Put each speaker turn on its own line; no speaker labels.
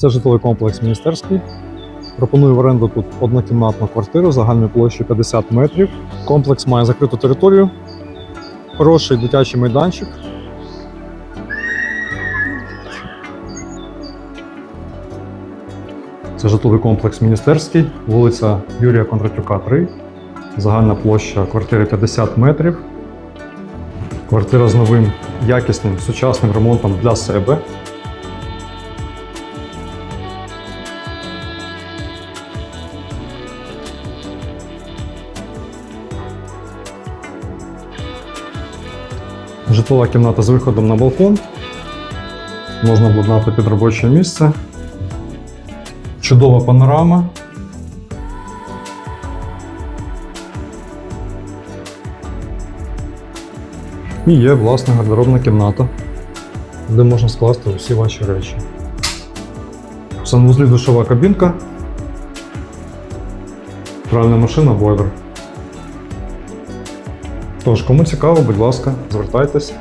Це житловий комплекс міністерський. Пропоную в оренду тут однокімнатну квартиру загальною площею 50 метрів. Комплекс має закриту територію, хороший дитячий майданчик. Це житловий комплекс міністерський, вулиця Юрія Кондратюка, 3. Загальна площа квартири 50 метрів. Квартира з новим якісним сучасним ремонтом для себе. Житлова кімната з виходом на балкон. Можна обладнати під робоче місце. Чудова панорама. І є власна гардеробна кімната, де можна скласти усі ваші речі. В санвузлі душова кабінка. Пральна машина, бойлер. Тож, кому цікаво, будь ласка, звертайтесь.